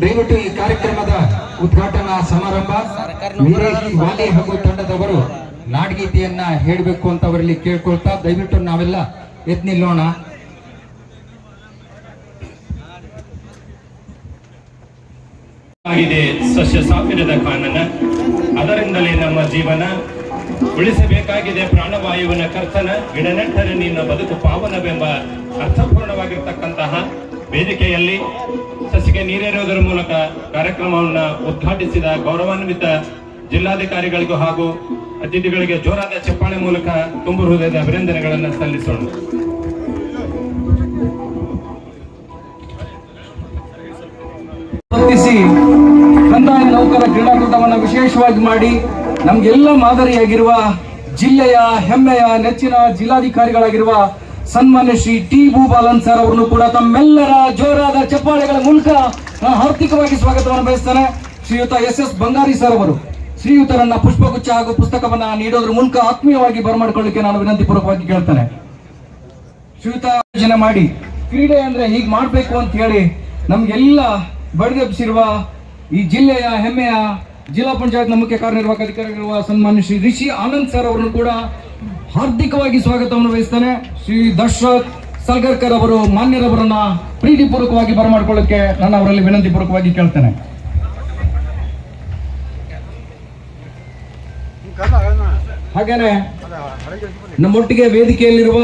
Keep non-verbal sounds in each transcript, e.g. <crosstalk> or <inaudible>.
ದಯವಿಟ್ಟು ಈ ಕಾರ್ಯಕ್ರಮದ ಉದ್ಘಾಟನಾ ಸಮಾರಂಭ. ವೀರೇಶ್ ವಾಲಿ ಹಾಗೂ ತಂಡದವರು ನಾಡಗೀತೆಯನ್ನ ಹೇಳಬೇಕು ಅಂತ ಅವರಲ್ಲಿ ಕೇಳ್ಕೊಳ್ತಾ ದಯವಿಟ್ಟು ನಾವೆಲ್ಲ ಎದ್ ನಿಲ್ಲೋಣ ಆಗಿದೆ ಸಸ್ಯ ಸಾಫಿರದ ಕಾನನ. ಅದರಿಂದಲೇ ನಮ್ಮ ಜೀವನ ಉಳಿಸಬೇಕಾಗಿದೆ. ಪ್ರಾಣವಾಯುವಿನ ಕರ್ತನ ಗಿಡನೆಟ್ಟರೆ ನಿನ್ನ ಬದುಕು ಪಾವನವೆಂಬ ಅರ್ಥಪೂರ್ಣವಾಗಿರ್ತಕ್ಕಂತಹ ವೇದಿಕೆಯಲ್ಲಿ ಸಸಿಗೆ ನೀರೇರುವುದರ ಮೂಲಕ ಕಾರ್ಯಕ್ರಮವನ್ನು ಉದ್ಘಾಟಿಸಿದ ಗೌರವಾನ್ವಿತ ಜಿಲ್ಲಾಧಿಕಾರಿಗಳಿಗೂ ಹಾಗೂ ಅತಿಥಿಗಳಿಗೆ ಜೋರಾದ ಚಪ್ಪಾಳೆ ಮೂಲಕ ತುಂಬು ಹೃದಯದ ಅಭಿನಂದನೆಗಳನ್ನು ಸಲ್ಲಿಸೋಣ. ಕಂದಾಯ ನೌಕರ ಕ್ರೀಡಾಕೂಟವನ್ನು ವಿಶೇಷವಾಗಿ ಮಾಡಿ ನಮಗೆಲ್ಲ ಮಾದರಿಯಾಗಿರುವ ಜಿಲ್ಲೆಯ ಹೆಮ್ಮೆಯ ನೆಚ್ಚಿನ ಜಿಲ್ಲಾಧಿಕಾರಿಗಳಾಗಿರುವ ಸನ್ಮಾನ್ಯ ಶ್ರೀ ಟಿ ಭೂಬಾಲನ್ ಸರ್ ಅವರನ್ನು ಕೂಡ ತಮ್ಮೆಲ್ಲರ ಜೋರಾದ ಚಪ್ಪಾಳೆಗಳ ಮೂಲಕ ಹಾರ್ದಿಕವಾಗಿ ಸ್ವಾಗತವನ್ನು ಬಯಸ್ತಾನೆ. ಶ್ರೀಯುತ ಎಸ್ ಎಸ್ ಬಂಗಾರಿ ಸರ್ ಅವರು. ಶ್ರೀಯುತರನ್ನ ಪುಷ್ಪಗುಚ್ಛ ಹಾಗೂ ಪುಸ್ತಕವನ್ನ ನೀಡೋದ್ರ ಮೂಲಕ ಆತ್ಮೀಯವಾಗಿ ಬರಮಾಡಿಕೊಳ್ಳಿಕ್ಕೆ ನಾನು ವಿನಂತಿ ಪೂರ್ವಕವಾಗಿ ಕೇಳ್ತೇನೆ. ಶ್ರೀಯುತ ಯೋಜನೆ ಮಾಡಿ. ಕ್ರೀಡೆ ಅಂದ್ರೆ ಹೀಗೆ ಮಾಡಬೇಕು ಅಂತ ಹೇಳಿ ನಮ್ಗೆಲ್ಲ ಬಡಿದೆಬ್ಸಿರುವ ಈ ಜಿಲ್ಲೆಯ ಹೆಮ್ಮೆಯ ಜಿಲ್ಲಾ ಪಂಚಾಯತ್ ಮುಖ್ಯ ಕಾರ್ಯನಿರ್ವಾಹಕ ಅಧಿಕಾರಿಗಳಿರುವ ಸನ್ಮಾನ್ಯ ಶ್ರೀ ರಿಷಿ ಆನಂದ್ ಸರ್ ಅವರನ್ನು ಕೂಡ ಹಾರ್ದಿಕವಾಗಿ ಸ್ವಾಗತವನ್ನು ವಹಿಸ್ತಾನೆ. ಶ್ರೀ ದಶರಥ್ ಸಲ್ಗರ್ಕರ್ ಅವರು ಮಾನ್ಯರವರನ್ನ ಪ್ರೀತಿಪೂರ್ವಕವಾಗಿ ಬರಮಾಡಿಕೊಳ್ಳಕ್ಕೆ ನಾನು ಅವರಲ್ಲಿ ವಿನಂತಿ ಪೂರ್ವಕವಾಗಿ ಕೇಳ್ತೇನೆ. ಹಾಗೇನೆ ನಮ್ಮೊಟ್ಟಿಗೆ ವೇದಿಕೆಯಲ್ಲಿರುವ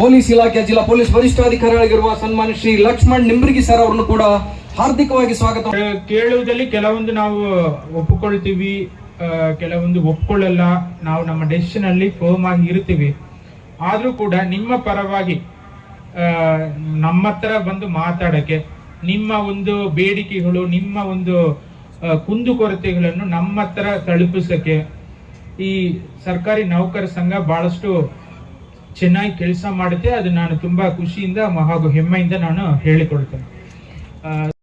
ಪೊಲೀಸ್ ಇಲಾಖೆ ಜಿಲ್ಲಾ ಪೊಲೀಸ್ ವರಿಷ್ಠಾಧಿಕಾರಿಗಳಾಗಿರುವ ಸನ್ಮಾನ್ಯ ಶ್ರೀ ಲಕ್ಷ್ಮಣ್ ನಿಂಬ್ರಿಗಿ ಸರ್ ಅವರನ್ನು ಕೂಡ ಹಾರ್ದಿಕವಾಗಿ ಸ್ವಾಗತ. ಕೇಳುವುದಲ್ಲಿ ಕೆಲವೊಂದು ನಾವು ಒಪ್ಪಿಕೊಳ್ತೀವಿ ಕೆಲವೊಂದು ಒಪ್ಕೊಳ್ಳಲ್ಲ, ನಾವು ನಮ್ಮ ಡೆಸಿಷನ್ ಅಲ್ಲಿ ಫೋಮ್ ಆಗಿ ಇರ್ತೀವಿ ಆದ್ರೂ ಕೂಡ ನಿಮ್ಮ ಪರವಾಗಿ ನಮ್ಮ ಹತ್ರ ಬಂದು ಮಾತಾಡಕ್ಕೆ, ನಿಮ್ಮ ಒಂದು ಬೇಡಿಕೆಗಳು, ನಿಮ್ಮ ಒಂದು ಕುಂದುಕೊರತೆಗಳನ್ನು ನಮ್ಮ ಹತ್ರ ತಲುಪಿಸಕ್ಕೆ ಈ ಸರ್ಕಾರಿ ನೌಕರ ಸಂಘ ಬಹಳಷ್ಟು ಚೆನ್ನಾಗಿ ಕೆಲಸ ಮಾಡುತ್ತೆ. ಅದು ನಾನು ತುಂಬಾ ಖುಷಿಯಿಂದ ಹಾಗೂ ಹೆಮ್ಮೆಯಿಂದ ನಾನು ಹೇಳಿಕೊಳ್ತೇನೆ.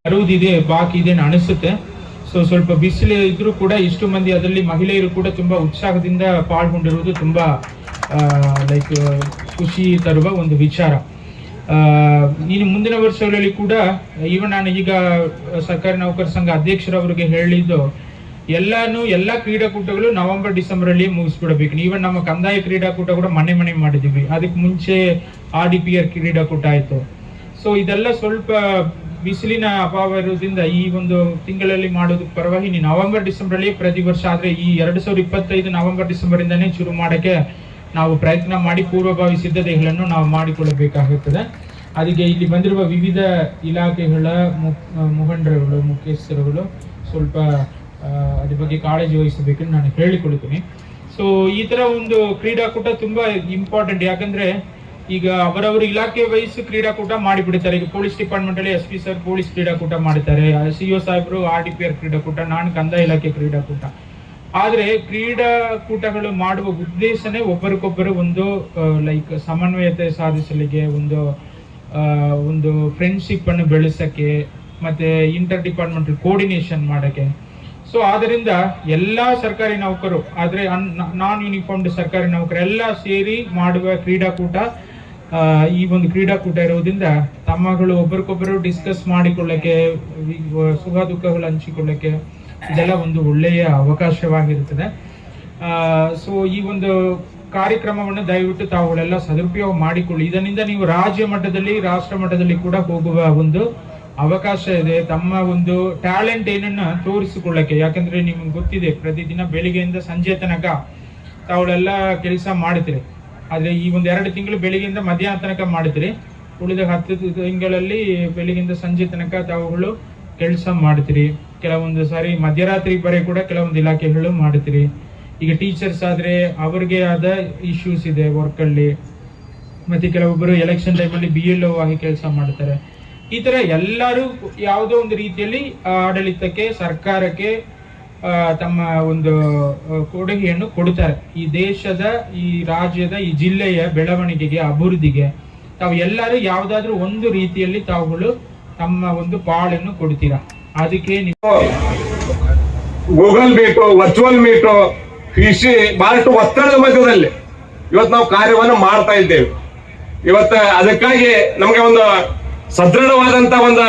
ಬರುವುದಿದೆ ಬಾಕಿ ಇದೆ ಅನಿಸುತ್ತೆ. ಸೊ ಸ್ವಲ್ಪ ಬಿಸಿಲು ಇದ್ರೂ ಕೂಡ ಇಷ್ಟು ಮಂದಿ ಅದರಲ್ಲಿ ಮಹಿಳೆಯರು ಕೂಡ ತುಂಬಾ ಉತ್ಸಾಹದಿಂದ ಪಾಲ್ಗೊಂಡಿರುವುದು ತುಂಬಾ ಲೈಕ್ ಖುಷಿ ತರುವ ಒಂದು ವಿಚಾರ. ನೀನು ಮುಂದಿನ ವರ್ಷಗಳಲ್ಲಿ ಕೂಡ ಈವನ್ ನಾನು ಈಗ ಸರ್ಕಾರಿ ನೌಕರ ಸಂಘ ಅಧ್ಯಕ್ಷರವರಿಗೆ ಹೇಳಿದ್ದು, ಎಲ್ಲಾನು ಎಲ್ಲಾ ಕ್ರೀಡಾಕೂಟಗಳು ನವೆಂಬರ್ ಡಿಸೆಂಬರ್ ಅಲ್ಲಿ ಮುಗಿಸ್ಬಿಡಬೇಕು. ಈವನ್ ನಮ್ಮ ಕಂದಾಯ ಕ್ರೀಡಾಕೂಟ ಕೂಡ ಮನೆ ಮನೆ ಮಾಡಿದ್ವಿ ಅದಕ್ಕೆ ಮುಂಚೆ ಆರ್ ಡಿ ಪಿ ಆರ್ ಕ್ರೀಡಾಕೂಟ ಆಯ್ತು. ಸೊ ಇದೆಲ್ಲ ಸ್ವಲ್ಪ ಬಿಸಿಲಿನ ಅಭಾವ ಇರೋದ್ರಿಂದ ಈ ಒಂದು ತಿಂಗಳಲ್ಲಿ ಮಾಡೋದು ಪರವಾಗಿ ನೀವು ನವೆಂಬರ್ ಡಿಸೆಂಬರ್ ಅಲ್ಲಿ ಪ್ರತಿ ವರ್ಷ ಆದ್ರೆ ಈ ಎರಡು ಸಾವಿರದ ಇಪ್ಪತ್ತೈದು ನವೆಂಬರ್ ಡಿಸೆಂಬರ್ ಇಂದಾನೇ ಶುರು ಮಾಡಕ್ಕೆ ನಾವು ಪ್ರಯತ್ನ ಮಾಡಿ ಪೂರ್ವಭಾವಿ ಸಿದ್ಧತೆಗಳನ್ನು ನಾವು ಮಾಡಿಕೊಳ್ಳಬೇಕಾಗುತ್ತದೆ. ಅದಕ್ಕೆ ಇಲ್ಲಿ ಬಂದಿರುವ ವಿವಿಧ ಇಲಾಖೆಗಳ ಮುಖಂಡರುಗಳು, ಮುಖ್ಯಸ್ಥರುಗಳು ಸ್ವಲ್ಪ ಅದ್ರ ಬಗ್ಗೆ ಕಾಳಜಿ ವಹಿಸಬೇಕೆಂದು ನಾನು ಹೇಳಿಕೊಳ್ತೀನಿ ಸೊ ಈ ತರ ಒಂದು ಕ್ರೀಡಾಕೂಟ ತುಂಬಾ ಇಂಪಾರ್ಟೆಂಟ್ ಯಾಕಂದ್ರೆ ಈಗ ಅವರವರ ಇಲಾಖೆ ವಯಸ್ಸು ಕ್ರೀಡಾಕೂಟ ಮಾಡಿಬಿಡ್ತಾರೆ ಈಗ ಪೊಲೀಸ್ ಡಿಪಾರ್ಟ್ಮೆಂಟ್ ಅಲ್ಲಿ ಎಸ್ ಪಿ ಸರ್ ಪೊಲೀಸ್ ಕ್ರೀಡಾಕೂಟ ಮಾಡ್ತಾರೆ. ಒ ಸಾಹೇಬರು, ಆರ್ ಡಿ ಪಿ ಆರ್ ಕ್ರೀಡಾಕೂಟ, ನಾನು ಕಂದಾಯ ಇಲಾಖೆ ಕ್ರೀಡಾಕೂಟ. ಆದ್ರೆ ಕ್ರೀಡಾಕೂಟಗಳು ಮಾಡುವ ಉದ್ದೇಶನೇ ಒಬ್ಬರಿಗೊಬ್ಬರು ಒಂದು ಲೈಕ್ ಸಮನ್ವಯತೆ ಸಾಧಿಸಲಿಕ್ಕೆ, ಒಂದು ಒಂದು ಫ್ರೆಂಡ್ಶಿಪ್ ಅನ್ನು ಬೆಳೆಸಕ್ಕೆ, ಮತ್ತೆ ಇಂಟರ್ ಡಿಪಾರ್ಟ್ಮೆಂಟ್ ಕೋರ್ಡಿನೇಷನ್ ಮಾಡಕ್ಕೆ. ಸೊ ಆದ್ರಿಂದ ಎಲ್ಲಾ ಸರ್ಕಾರಿ ನೌಕರು, ಆದ್ರೆ ನಾನ್ ಯೂನಿಫಾರ್ಮ್ಡ್ ಸರ್ಕಾರಿ ನೌಕರ, ಎಲ್ಲ ಸೇರಿ ಮಾಡುವ ಕ್ರೀಡಾಕೂಟ ಈ ಒಂದು ಕ್ರೀಡಾಕೂಟ ಇರುವುದರಿಂದ ತಮ್ಮಗಳು ಒಬ್ಬರಿಗೊಬ್ಬರು ಡಿಸ್ಕಸ್ ಮಾಡಿಕೊಳ್ಳಕ್ಕೆ ಸುಖ ದುಃಖಗಳು ಹಂಚಿಕೊಳ್ಳಕ್ಕೆ ಇದೆಲ್ಲ ಒಂದು ಒಳ್ಳೆಯ ಅವಕಾಶವಾಗಿರುತ್ತದೆ. ಸೊ ಈ ಒಂದು ಕಾರ್ಯಕ್ರಮವನ್ನು ದಯವಿಟ್ಟು ತಾವುಗಳೆಲ್ಲ ಸದುಪಯೋಗ ಮಾಡಿಕೊಳ್ಳಿ. ಇದರಿಂದ ನೀವು ರಾಜ್ಯ ಮಟ್ಟದಲ್ಲಿ, ರಾಷ್ಟ್ರ ಮಟ್ಟದಲ್ಲಿ ಕೂಡ ಹೋಗುವ ಒಂದು ಅವಕಾಶ ಇದೆ. ತಮ್ಮ ಒಂದು ಟ್ಯಾಲೆಂಟ್ ಏನನ್ನ ತೋರಿಸಿಕೊಳ್ಳಕ್ಕೆ. ಯಾಕಂದ್ರೆ ನಿಮ್ಗೆ ಗೊತ್ತಿದೆ, ಪ್ರತಿದಿನ ಬೆಳಿಗ್ಗೆಯಿಂದ ಸಂಜೆ ತನಕ ತಾವುಗಳೆಲ್ಲ ಕೆಲಸ ಮಾಡ್ತೀರಿ ಆದ್ರೆ ಈ ಒಂದು ಎರಡು ತಿಂಗಳು ಬೆಳಿಗ್ಗೆಯಿಂದ ಮಧ್ಯಾಹ್ನ ತನಕ ಮಾಡಿದ್ರಿ. ಉಳಿದ ಹತ್ತು ತಿಂಗಳಲ್ಲಿ ಬೆಳಿಗ್ಗೆಯಿಂದ ಸಂಜೆ ತನಕ ತಾವುಗಳು ಕೆಲಸ ಮಾಡ್ತೀರಿ. ಕೆಲವೊಂದು ಸಾರಿ ಮಧ್ಯರಾತ್ರಿ ಬರೀ ಕೂಡ ಕೆಲವೊಂದು ಇಲಾಖೆಗಳು ಮಾಡ್ತೀರಿ. ಈಗ ಟೀಚರ್ಸ್ ಆದ್ರೆ ಅವ್ರಿಗೆ ಆದ ಇಶ್ಯೂಸ್ ಇದೆ ವರ್ಕಲ್ಲಿ ಮತ್ತು ಕೆಲವೊಬ್ಬರು ಎಲೆಕ್ಷನ್ ಟೈಮಲ್ಲಿ ಬಿ ಎಲ್ ಆಗಿ ಕೆಲಸ ಮಾಡ್ತಾರೆ. ಈ ಥರ ಎಲ್ಲರೂ ಯಾವುದೋ ಒಂದು ರೀತಿಯಲ್ಲಿ ಆಡಳಿತಕ್ಕೆ, ಸರ್ಕಾರಕ್ಕೆ ತಮ್ಮ ಒಂದು ಕೊಡುಗೆಯನ್ನು ಕೊಡ್ತಾರೆ ಈ ದೇಶದ, ಈ ರಾಜ್ಯದ, ಈ ಜಿಲ್ಲೆಯ ಬೆಳವಣಿಗೆಗೆ, ಅಭಿವೃದ್ಧಿಗೆ ತಾವು ಎಲ್ಲರೂ ಯಾವ್ದಾದ್ರು ಒಂದು ರೀತಿಯಲ್ಲಿ ತಾವುಗಳು ತಮ್ಮ ಒಂದು ಪಾಳನ್ನು ಕೊಡ್ತೀರಾ ಅದಕ್ಕೆ ಗೂಗಲ್ ಮೀಟು ವರ್ಚುವಲ್ ಮೀಟು ಫಿಶಿ ಬಹಳಷ್ಟು ಒತ್ತಡದ ಮಧ್ಯದಲ್ಲಿ ಇವತ್ತು ನಾವು ಕಾರ್ಯವನ್ನು ಮಾಡ್ತಾ ಇದ್ದೇವೆ. ಇವತ್ತ ಅದಕ್ಕಾಗಿ ನಮಗೆ ಒಂದು ಸದೃಢವಾದಂತ ಒಂದು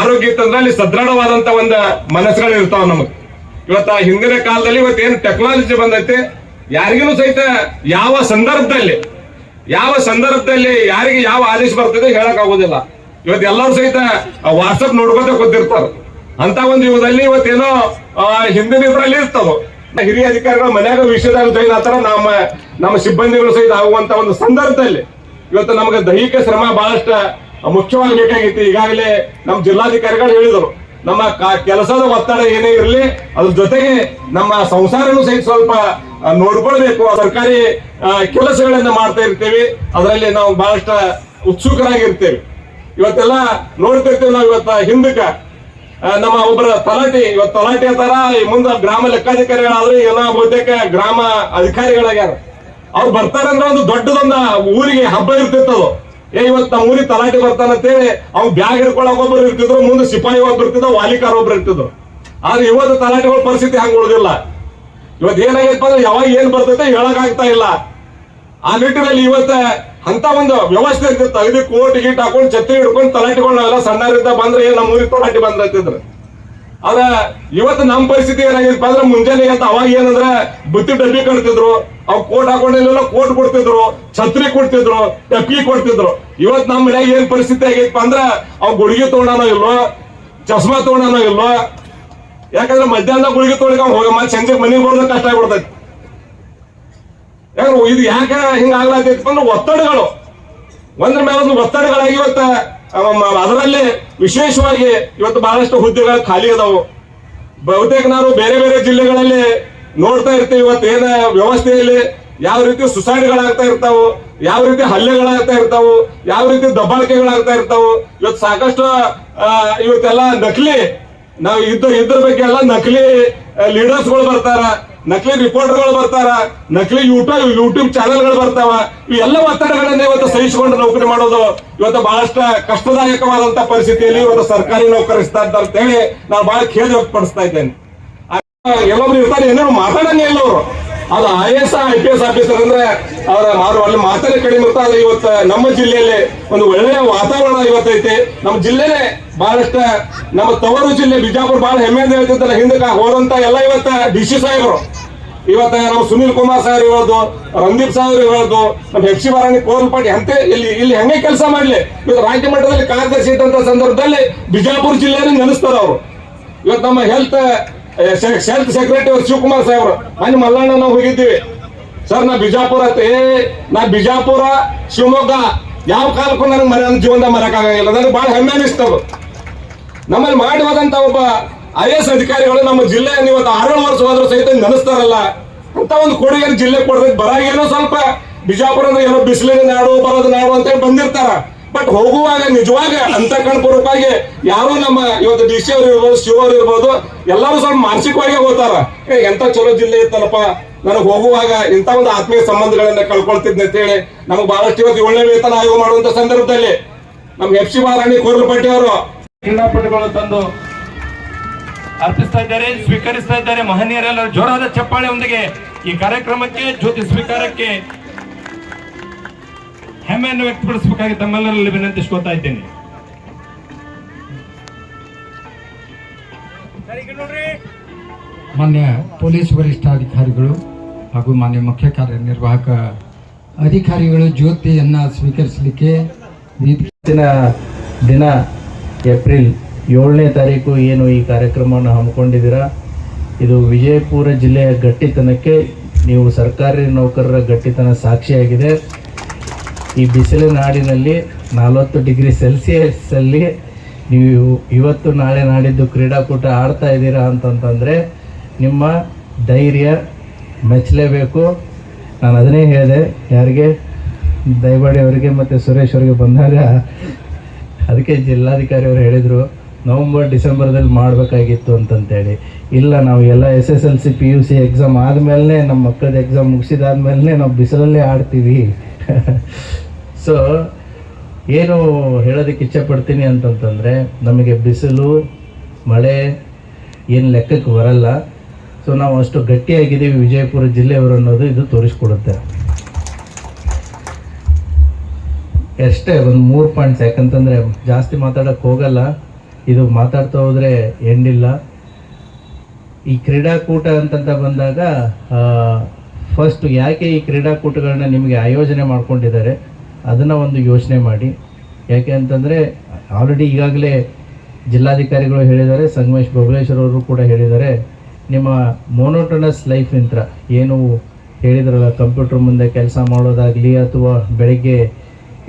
ಆರೋಗ್ಯ ಇತ್ತಂದ್ರೆ ಅಲ್ಲಿ ಸದೃಢವಾದಂತ ಒಂದು ಮನಸ್ಸುಗಳು ಇರ್ತಾವ ನಮಗ್. ಇವತ್ತ ಹಿಂದಿನ ಕಾಲದಲ್ಲಿ ಇವತ್ತೇನು ಟೆಕ್ನಾಲಜಿ ಬಂದೈತೆ ಯಾರಿಗೂ ಸಹಿತ ಯಾವ ಸಂದರ್ಭದಲ್ಲಿ ಯಾವ ಸಂದರ್ಭದಲ್ಲಿ ಯಾರಿಗೆ ಯಾವ ಆದೇಶ ಬರ್ತದೆ ಹೇಳಕ್ ಆಗೋದಿಲ್ಲ. ಇವತ್ತು ಎಲ್ಲರೂ ಸಹಿತ ವಾಟ್ಸಪ್ ನೋಡ್ಕೊತ ಗೊತ್ತಿರ್ತಾರ ಅಂತ ಒಂದು ಯುಗದಲ್ಲಿ ಇವತ್ತೇನೋ ಹಿಂದಿನ ಇದ್ರಲ್ಲಿ ಇರ್ತಾವ. ಹಿರಿಯ ಅಧಿಕಾರಿಗಳ ಮನ್ಯಾಗ ವಿಷಯದಾಗ ಜೈನ್ ನಮ್ಮ ನಮ್ಮ ಸಿಬ್ಬಂದಿಗಳು ಸಹಿತ ಆಗುವಂತ ಒಂದು ಸಂದರ್ಭದಲ್ಲಿ ಇವತ್ತು ನಮಗೆ ದೈಹಿಕ ಶ್ರಮ ಬಹಳಷ್ಟು ಮುಖ್ಯವಾಗಿ ಬೇಕಾಗಿತ್ತು. ಈಗಾಗಲೇ ನಮ್ಮ ಜಿಲ್ಲಾಧಿಕಾರಿಗಳು ಹೇಳಿದರು. ನಮ್ಮ ಕೆಲಸದ ಒತ್ತಡ ಏನೇ ಇರಲಿ, ಅದ್ರ ಜೊತೆಗೆ ನಮ್ಮ ಸಂಸಾರನೂ ಸಹಿತ ಸ್ವಲ್ಪ ನೋಡ್ಕೊಳ್ಬೇಕು. ಸರ್ಕಾರಿ ಕೆಲಸಗಳನ್ನ ಮಾಡ್ತಾ ಇರ್ತೇವೆ. ಅದರಲ್ಲಿ ನಾವು ಬಹಳಷ್ಟು ಉತ್ಸುಕರಾಗಿರ್ತೇವೆ. ಇವತ್ತೆಲ್ಲ ನೋಡ್ತಿರ್ತೇವೆ ನಾವು ಇವತ್ತ ಹಿಂದಕ್ಕ ನಮ್ಮ ಒಬ್ಬರ ತಲಾಟಿ ಇವತ್ತು ತಲಾಟಿ ಅಂತಾರ ಮುಂದ ಗ್ರಾಮ ಲೆಕ್ಕಾಧಿಕಾರಿಗಳಾದ್ರೆ ಎಲ್ಲ ಬಹುತೇಕ ಗ್ರಾಮ ಅಧಿಕಾರಿಗಳಾಗ್ಯಾರ. ಅವ್ರು ಬರ್ತಾರಂದ್ರೆ ಒಂದು ದೊಡ್ಡದೊಂದ ಊರಿಗೆ ಹಬ್ಬ ಇರ್ತಿತ್ತದು. ಏ ಇವತ್ತು ನಮ್ಮ ಊರಿಗೆ ತಲಾಟಿ ಬರ್ತಾನಂತೇಳಿ ಅವ್ ಬ್ಯಾಗ್ ಹಿಡ್ಕೊಳಕ್ ಒಬ್ಬರು ಇರ್ತಿದ್ರು, ಮುಂದೆ ಸಿಪಾಯಿ ಒಬ್ರು ಇರ್ತಿದ್ರು, ವಾಲಿಕಾರ ಒಬ್ರು ಇರ್ತಿದ್ರು. ಆದ್ರೆ ಇವತ್ತು ತಲಾಟಿಗಳ ಪರಿಸ್ಥಿತಿ ಹಂಗ ಉಳಿದಿಲ್ಲ. ಇವತ್ತು ಏನಾಗೈತಪ್ಪ ಅಂದ್ರೆ ಯಾವಾಗ ಏನ್ ಬರ್ತೈತೆ ಹೇಳಕ್ ಆಗ್ತಾ ಇಲ್ಲ. ಆ ನಿಟ್ಟಿನಲ್ಲಿ ಇವತ್ತ ಅಂತ ಒಂದು ವ್ಯವಸ್ಥೆ ಇರ್ತಿತ್ತು. ಅಗದಿ ಕೋಟ್ ಗೀಟ್ ಹಾಕೊಂಡು ಛತ್ರಿ ಹಿಡ್ಕೊಂಡು ತಲಾಟಿಗಳು ನಾವೆಲ್ಲ ಸಣ್ಣರಿದ್ದ ಬಂದ್ರೆ ಏನ್ ನಮ್ಮ ಊರಿಗೆ ತಲಾಟಿ ಬಂದ್ರತ್ತಿದ್ರು ಆದ್ರೆ ಇವತ್ತು ನಮ್ಮ ಪರಿಸ್ಥಿತಿ ಏನಾಗಿತ್ತಪ್ಪ ಅಂದ್ರೆ ಮುಂಜಾನೆ ಅಂತ ಅವಾಗ ಏನಂದ್ರೆ ಬುತ್ತಿ ಡಬ್ಬಿ ಕಟ್ತಿದ್ರು. ಅವ್ ಕೋಟ್ ಹಾಕೊಂಡಿಲ್ಲ ಕೋಟ್ ಕೊಡ್ತಿದ್ರು, ಛತ್ರಿ ಕೊಡ್ತಿದ್ರು ಟಪ್ಪಿ ಕೊಡ್ತಿದ್ರು. ಇವತ್ ನಮ್ಮ ಮನ್ಯಾಗ ಏನ್ ಪರಿಸ್ಥಿತಿ ಆಗೈತಪ್ಪ ಅಂದ್ರ, ಅವ್ ಗುಳಿಗೆ ತಗೊಂಡಾನೋ ಇಲ್ವೋ, ಚಸ್ಮಾ ತಗೊಂಡಾನೋ ಇಲ್ವೋ, ಯಾಕಂದ್ರೆ ಮಧ್ಯಾಹ್ನ ಗುಳಿಗೆ ತೊಳಿಕ ಹೋಗ ಮತ್ತೆ ಸಂಜೆ ಮನೆಗೆ ಬರೋದ ಕಷ್ಟ ಆಗ್ಬಿಡ್ತೈತಿ. ಯಾಕಂದ್ರೆ ಇದು ಯಾಕೆ ಹಿಂಗ ಆಗ್ಲಾತೈತಿ ಅಂದ್ರೆ ಒತ್ತಡಗಳು. ಒಂದ್ರ ಮೇಲೆ ಒಂದು ಒತ್ತಡಗಳಾಗಿ ಇವತ್ತ ಅದರಲ್ಲಿ ವಿಶೇಷವಾಗಿ ಇವತ್ತು ಬಹಳಷ್ಟು ಹುದ್ದೆಗಳು ಖಾಲಿ ಅದಾವು. ಬಹುತೇಕ ನಾವು ಬೇರೆ ಬೇರೆ ಜಿಲ್ಲೆಗಳಲ್ಲಿ ನೋಡ್ತಾ ಇರ್ತೀವಿ ಇವತ್ತು ಏನ ವ್ಯವಸ್ಥೆಯಲ್ಲಿ ಯಾವ ರೀತಿ ಸುಸೈಡ್ಗಳಾಗ್ತಾ ಇರ್ತಾವು, ಯಾವ ರೀತಿ ಹಲ್ಲೆಗಳಾಗ್ತಾ ಇರ್ತಾವು, ಯಾವ ರೀತಿ ದಬ್ಬಾಳಿಕೆಗಳಾಗ್ತಾ ಇರ್ತಾವು, ಇವತ್ತು ಸಾಕಷ್ಟು ಇವತ್ತೆಲ್ಲ ನಕಲಿ, ನಾವು ಇದ್ದ, ಇದ್ರ ಬಗ್ಗೆ ಎಲ್ಲ ನಕಲಿ ಲೀಡರ್ಸ್ಗಳು ಬರ್ತಾರ, ನಕಲಿ ರಿಪೋರ್ಟರ್ಗಳು ಬರ್ತಾರ, ನಕಲಿ ಯೂಟ್ಯೂಬ್ ಯೂಟ್ಯೂಬ್ ಚಾನೆಲ್ಗಳು ಬರ್ತಾವ ಇವೆಲ್ಲ ಒತ್ತಡಗಳನ್ನ ಇವತ್ತು ಸಹಿಸಿಕೊಂಡು ನೌಕರಿ ಮಾಡೋದು ಇವತ್ತು ಬಹಳಷ್ಟು ಕಷ್ಟದಾಯಕವಾದಂತ ಪರಿಸ್ಥಿತಿಯಲ್ಲಿ ಇವತ್ತು ಸರ್ಕಾರಿ ನೌಕರಿಸ್ತಾ ಅಂತ ಹೇಳಿ ನಾನು ಬಹಳ ಖೇದ ವ್ಯಕ್ತಪಡಿಸ್ತಾ ಇದ್ದೇನೆ. ಎಲ್ಲೊಬ್ರು ಇರ್ತಾರೆ. ಏನೋ ಮಾತಾಡಂಗೆ ಇಲ್ಲ ಅವರು. ಅದು I S I P S officer ಅಂದ್ರೆ ಅವರ ಅಲ್ಲಿ ಮಾತಾಡಿ ಕಡಿಮೆ ಇರ್ತಾರೆ ಇವತ್ತು. ನಮ್ಮ ಜಿಲ್ಲೆಯಲ್ಲಿ ಒಂದು ಒಳ್ಳೆಯ ವಾತಾವರಣ ಇವತ್ತೈತಿ. ನಮ್ಮ ಜಿಲ್ಲೆನೇ ಬಹಳಷ್ಟ, ನಮ್ಮ ತವರು ಜಿಲ್ಲೆ ಬಿಜಾಪುರ ಬಹಳ ಹೆಮ್ಮೆಯಿಂದ ಹೇಳ್ತಿದ್ದಾರೆ ಹಿಂದಕ್ಕೆ ಹೋದಂತ ಎಲ್ಲ ಇವತ್ತ ಡಿ ಸಿ ಸಾಹೇಬರು. ಇವತ್ತ ನಮ್ಮ ಸುನೀಲ್ ಕುಮಾರ್ ಸರ್ ಇರೋದು, ರಂದೀಪ್ ಸಾಹೇಬ್ ಇರೋದು, ನಮ್ಮ ಹೆಚ್ಚಿ ಸಿ ಬಾರಾಣಿ ಕೋಲ್ಪಾಟಿ ಅಂತ ಇಲ್ಲಿ ಇಲ್ಲಿ ಹೆಂಗೆ ಕೆಲಸ ಮಾಡ್ಲಿ. ಇವತ್ತು ರಾಜ್ಯ ಮಟ್ಟದಲ್ಲಿ ಕಾರ್ಯದರ್ಶಿ ಇದ್ದಂತ ಸಂದರ್ಭದಲ್ಲಿ ಬಿಜಾಪುರ ಜಿಲ್ಲೆಯನ್ನು ನೆನೆಸ್ತಾರೆ ಅವರು. ಇವತ್ತು ನಮ್ಮ ಹೆಲ್ತ್ ಹೆಲ್ತ್ ಸೆಕ್ರೆಟರಿ ಶಿವಕುಮಾರ್ ಸಾಹೇಬ್ರು ಮನೆ ಮಲ್ಲಣ್ಣ ನಾವು ಹೋಗಿದ್ದೀವಿ. ಸರ್, ನಾ ಬಿಜಾಪುರ ಏ, ನಾ ಬಿಜಾಪುರ, ಶಿವಮೊಗ್ಗ, ಯಾವ ಕಾಲಕ್ಕೂ ನನಗೆ ಮರ ಜೀವನದಾಗ ಮರಕ್ಕಾಗಂಗಿಲ್ಲ ನನಗೆ ಬಹಳ ಹೆಮ್ಮೆ ಅನಿಸ್ತವ್ರು ನಮ್ಮಲ್ಲಿ ಮಾಡಿ ಹೋದಂತ ಒಬ್ಬ ಐ ಎಸ್ ಅಧಿಕಾರಿಗಳು ನಮ್ಮ ಜಿಲ್ಲೆಯನ್ನು ಇವತ್ತು ಆರೇಳು ವರ್ಷ ಹೋದ್ರೂ ಸಹಿತ ನೆನೆಸ್ತಾರಲ್ಲ. ಅಂತ ಒಂದು ಕೊಡುಗೆ ಜಿಲ್ಲೆ ಕೊಡ್ಬೇಕು. ಬರಾಗೇನೋ ಸ್ವಲ್ಪ ಬಿಜಾಪುರ ಅಂದ್ರೆ ಏನೋ ಬಿಸಿಲಿನ ನಾಡು, ಬರೋದು ನಾಡು ಅಂತೇಳಿ ಬಂದಿರ್ತಾರ. ಬಟ್ ಹೋಗುವಾಗ, ನಿಜವಾಗ ಅಂತ ಕಣ್ಪೂರ್ವಕವಾಗಿ ಯಾರು ನಮ್ಮ ಇವತ್ತು ಡಿ ಸಿ ಅವ್ರು ಇರ್ಬೋದು ಸಿ ಅವ್ರು ಇರ್ಬೋದು, ಎಲ್ಲರೂ ಸ್ವಲ್ಪ ಮಾನಸಿಕವಾಗಿ ಹೋಗ್ತಾರ. ಎಂತ ಚಲೋ ಜಿಲ್ಲೆ ಇತ್ತಲ್ಲಪ್ಪ. ನನಗೆ ಹೋಗುವಾಗ ಇಂಥ ಒಂದು ಆತ್ಮೀಯ ಸಂಬಂಧಗಳನ್ನ ಕಳ್ಕೊಳ್ತಿದ್ದೆ ಅಂತ ಹೇಳಿ ನಮಗೆ ಬಹಳಷ್ಟು ಇವತ್ತು ಏಳನೇ ವೇತನ ಆಯೋಗ ಮಾಡುವಂತ ಸಂದರ್ಭದಲ್ಲಿ ನಮ್ಗೆ ಎಫ್ ಸಿ ಮಹಾರಾಣಿ ಕೋರ್ಲಪಟ್ಟಿ ಅವರು ಕ್ರೀಡಾಪಟುಗಳು ತಂದು ಅರ್ಪಿಸ್ತಾ ಇದ್ದಾರೆ, ಸ್ವೀಕರಿಸ್ತಾ ಇದ್ದಾರೆ. ಮಹನೀಯರೆಲ್ಲರೂ ಜೋರಾದ ಚಪ್ಪಾಳೆಯೊಂದಿಗೆ ಈ ಕಾರ್ಯಕ್ರಮಕ್ಕೆ ಜ್ಯೋತಿ ಸ್ವೀಕಾರಕ್ಕೆ ಹೆಮ್ಮೆಯನ್ನು ವ್ಯಕ್ತಪಡಿಸಬೇಕಾಗಿ ತಮ್ಮೆಲ್ಲರಲ್ಲಿ ವಿನಂತಿಸ್ಕೊತಾ ಇದ್ದೇನೆ ಮಾನ್ಯ ಪೊಲೀಸ್ ವರಿಷ್ಠಾಧಿಕಾರಿಗಳು ಹಾಗೂ ಮಾನ್ಯ ಮುಖ್ಯ ಕಾರ್ಯನಿರ್ವಾಹಕ ಅಧಿಕಾರಿಗಳು ಜ್ಯೋತಿಯನ್ನು ಸ್ವೀಕರಿಸಲಿಕ್ಕೆ ಇವತ್ತಿನ ದಿನ ಏಪ್ರಿಲ್ ಏಳನೇ ತಾರೀಕು ಏನು ಈ ಕಾರ್ಯಕ್ರಮವನ್ನು ಹಮ್ಮಿಕೊಂಡಿದ್ದೀರಾ? ಇದು ವಿಜಯಪುರ ಜಿಲ್ಲೆಯ ಗಟ್ಟಿತನಕ್ಕೆ ನೀವು ಸರ್ಕಾರಿ ನೌಕರರ ಗಟ್ಟಿತನ ಸಾಕ್ಷಿಯಾಗಿದೆ. ಈ ಬಿಸಿಲು ನಾಡಿನಲ್ಲಿ ನಲವತ್ತು ಡಿಗ್ರಿ ಸೆಲ್ಸಿಯಸ್ಸಲ್ಲಿ ನೀವು ಇವತ್ತು ನಾಳೆ ನಾಡಿದ್ದು ಕ್ರೀಡಾಕೂಟ ಆಡ್ತಾ ಇದ್ದೀರಾ ಅಂತಂತಂದರೆ ನಿಮ್ಮ ಧೈರ್ಯ ಮೆಚ್ಚಲೇಬೇಕು. ನಾನು ಅದನ್ನೇ ಹೇಳಿದೆ, ಯಾರಿಗೆ ದಯವಾಡಿ ಅವರಿಗೆ ಮತ್ತು ಸುರೇಶ್ ಅವರಿಗೆ ಬಂದಾಗ ಅದಕ್ಕೆ ಜಿಲ್ಲಾಧಿಕಾರಿ ಅವರು ಹೇಳಿದರು, ನವಂಬರ್, ಡಿಸೆಂಬರ್ದಲ್ಲಿ ಮಾಡಬೇಕಾಗಿತ್ತು ಅಂತಂತೇಳಿ. ಇಲ್ಲ, ನಾವು ಎಲ್ಲ S S L C P U C exam ಆದಮೇಲೆ ನಮ್ಮ ಮಕ್ಕಳದ್ದು ಎಕ್ಸಾಮ್ ಮುಗಿಸಿದಾದ್ಮೇಲೆ ನಾವು ಬಿಸಿಲಲ್ಲೇ ಆಡ್ತೀವಿ. <laughs> ಸೊ ಏನು ಹೇಳೋದಕ್ಕೆ ಇಚ್ಛೆಪಡ್ತೀನಿ ಅಂತಂತಂದರೆ, ನಮಗೆ ಬಿಸಿಲು, ಮಳೆ ಏನು ಲೆಕ್ಕಕ್ಕೆ ಬರಲ್ಲ. ಸೊ ನಾವು ಅಷ್ಟು ಗಟ್ಟಿಯಾಗಿದ್ದೀವಿ ವಿಜಯಪುರ ಜಿಲ್ಲೆಯವರು ಅನ್ನೋದು ಇದು ತೋರಿಸ್ಕೊಡುತ್ತೆ. ಅಷ್ಟೇ ಒಂದು ಮೂರು ಪಾಯಿಂಟ್ಸ್ ಯಾಕಂತಂದರೆ ಜಾಸ್ತಿ ಮಾತಾಡೋಕ್ಕೆ ಹೋಗಲ್ಲ. ಇದು ಮಾತಾಡ್ತಾ ಹೋದರೆ ಎಂಡಿಲ್ಲ ಈ ಕ್ರೀಡಾಕೂಟ ಅಂತಂತ ಬಂದಾಗ ಫಸ್ಟ್ ಯಾಕೆ ಈ ಕ್ರೀಡಾಕೂಟಗಳನ್ನ ನಿಮಗೆ ಆಯೋಜನೆ ಮಾಡ್ಕೊಂಡಿದ್ದಾರೆ? ಅದನ್ನು ಒಂದು ಯೋಚನೆ ಮಾಡಿ. ಯಾಕೆ ಅಂತಂದರೆ ಆಲ್ರೆಡಿ ಈಗಾಗಲೇ ಜಿಲ್ಲಾಧಿಕಾರಿಗಳು ಹೇಳಿದ್ದಾರೆ, ಸಂಗಮೇಶ್ ಬಬಲೇಶ್ವರ್ ಅವರು ಕೂಡ ಹೇಳಿದ್ದಾರೆ, ನಿಮ್ಮ ಮೋನೋಟನಸ್ ಲೈಫ್ ಇಂತ್ರ ಏನು ಹೇಳಿದ್ರಲ್ಲ ಕಂಪ್ಯೂಟರ್ ಮುಂದೆ ಕೆಲಸ ಮಾಡೋದಾಗಲಿ ಅಥವಾ ಬೆಳಗ್ಗೆ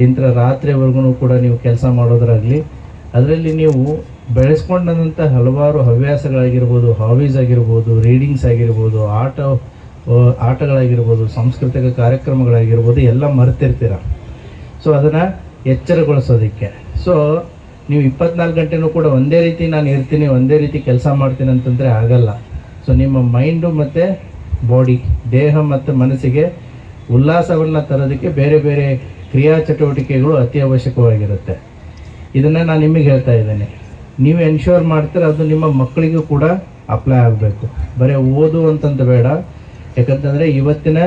ಇಂತ್ರ ರಾತ್ರಿವರೆಗೂ ಕೂಡ ನೀವು ಕೆಲಸ ಮಾಡೋದಾಗಲಿ ಅದರಲ್ಲಿ ನೀವು ಬೆಳೆಸ್ಕೊಂಡಂಥ ಹಲವಾರು ಹವ್ಯಾಸಗಳಾಗಿರ್ಬೋದು ಹಾಬೀಸ್ ಆಗಿರ್ಬೋದು ರೀಡಿಂಗ್ಸ್ ಆಗಿರ್ಬೋದು, ಆಟ ಆಟಗಳಾಗಿರ್ಬೋದು, ಸಾಂಸ್ಕೃತಿಕ ಕಾರ್ಯಕ್ರಮಗಳಾಗಿರ್ಬೋದು, ಎಲ್ಲ ಮರೆತಿರ್ತೀರ. ಸೊ ಅದನ್ನು ಎಚ್ಚರಗೊಳಿಸೋದಕ್ಕೆ. ಸೊ ನೀವು ಇಪ್ಪತ್ನಾಲ್ಕು ಗಂಟೆನೂ ಕೂಡ ಒಂದೇ ರೀತಿ ನಾನು ಇರ್ತೀನಿ, ಒಂದೇ ರೀತಿ ಕೆಲಸ ಮಾಡ್ತೀನಿ ಅಂತಂದರೆ ಆಗಲ್ಲ. ಸೊ ನಿಮ್ಮ ಮೈಂಡು ಮತ್ತು ಬಾಡಿ, ದೇಹ ಮತ್ತು ಮನಸ್ಸಿಗೆ ಉಲ್ಲಾಸವನ್ನು ತರೋದಕ್ಕೆ ಬೇರೆ ಬೇರೆ ಕ್ರಿಯಾ ಚಟುವಟಿಕೆಗಳು ಅತಿ ಅವಶ್ಯಕವಾಗಿರುತ್ತೆ. ಇದನ್ನು ನಾನು ನಿಮಗೆ ಹೇಳ್ತಾ ಇದ್ದೇನೆ. ನೀವು ಎನ್ಶೋರ್ ಮಾಡ್ತೀರ ಅದು ನಿಮ್ಮ ಮಕ್ಕಳಿಗೂ ಕೂಡ ಅಪ್ಲೈ ಆಗಬೇಕು. ಬರೀ ಓದು ಅಂತಂದು ಬೇಡ ಯಾಕಂತಂದರೆ ಇವತ್ತಿನ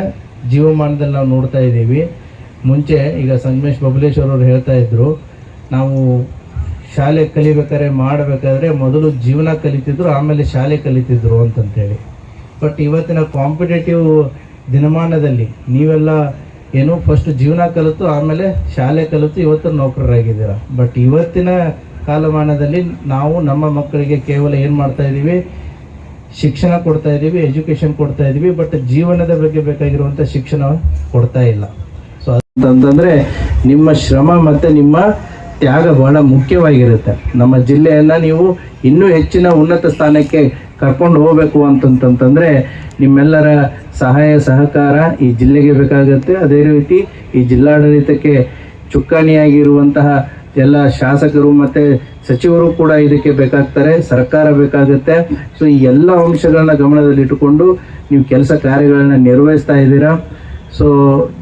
ಜೀವಮಾನದಲ್ಲಿ ನಾವು ನೋಡ್ತಾ ಇದ್ದೀವಿ. ಮುಂಚೆ ಈಗ ಸಂಗಮೇಶ್ ಬಬಲೇಶ್ವರ್ ಅವರು ಹೇಳ್ತಾ ಇದ್ದರು ನಾವು ಶಾಲೆ ಕಲಿಬೇಕಾದ್ರೆ ಮಾಡಬೇಕಾದ್ರೆ ಮೊದಲು ಜೀವನ ಕಲಿತಿದ್ರು, ಆಮೇಲೆ ಶಾಲೆ ಕಲಿತಿದ್ರು ಅಂತಂತೇಳಿ. ಬಟ್ ಇವತ್ತಿನ ಕಾಂಪಿಟೇಟಿವ್ ದಿನಮಾನದಲ್ಲಿ ನೀವೆಲ್ಲ ಏನು ಫಸ್ಟ್ ಜೀವನ ಕಲಿತು, ಆಮೇಲೆ ಶಾಲೆ ಕಲಿತು ಇವತ್ತು ನೌಕರರಾಗಿದ್ದೀರ. ಬಟ್ ಇವತ್ತಿನ ಕಾಲಮಾನದಲ್ಲಿ ನಾವು ನಮ್ಮ ಮಕ್ಕಳಿಗೆ ಕೇವಲ ಏನು ಮಾಡ್ತಾ ಇದ್ದೀವಿ ಶಿಕ್ಷಣ ಕೊಡ್ತಾ ಇದ್ದೀವಿ ಎಜುಕೇಶನ್ ಕೊಡ್ತಾ ಇದ್ದೀವಿ ಬಟ್ ಜೀವನದ ಬಗ್ಗೆ ಬೇಕಾಗಿರುವಂಥ ಶಿಕ್ಷಣ ಕೊಡ್ತಾ ಇಲ್ಲ. ಸೊ ಅಂತಂದ್ರೆ ನಿಮ್ಮ ಶ್ರಮ ಮತ್ತು ನಿಮ್ಮ ತ್ಯಾಗ ಬಹಳ ಮುಖ್ಯವಾಗಿರುತ್ತೆ. ನಮ್ಮ ಜಿಲ್ಲೆಯನ್ನು ನೀವು ಇನ್ನೂ ಹೆಚ್ಚಿನ ಉನ್ನತ ಸ್ಥಾನಕ್ಕೆ ಕರ್ಕೊಂಡು ಹೋಗಬೇಕು ಅಂತಂತಂದರೆ ನಿಮ್ಮೆಲ್ಲರ ಸಹಾಯ, ಸಹಕಾರ ಈ ಜಿಲ್ಲೆಗೆ ಬೇಕಾಗುತ್ತೆ. ಅದೇ ರೀತಿ ಈ ಜಿಲ್ಲಾಡಳಿತಕ್ಕೆ ಚುಕ್ಕಾಣಿಯಾಗಿರುವಂತಹ ಎಲ್ಲ ಶಾಸಕರು ಮತ್ತೆ ಸಚಿವರು ಕೂಡ ಇದಕ್ಕೆ ಬೇಕಾಗ್ತಾರೆ, ಸರ್ಕಾರ ಬೇಕಾಗುತ್ತೆ. ಸೊ ಈ ಎಲ್ಲ ಅಂಶಗಳನ್ನ ಗಮನದಲ್ಲಿಟ್ಟುಕೊಂಡು ನೀವು ಕೆಲಸ ಕಾರ್ಯಗಳನ್ನ ನಿರ್ವಹಿಸ್ತಾ ಇದ್ದೀರಾ? ಸೊ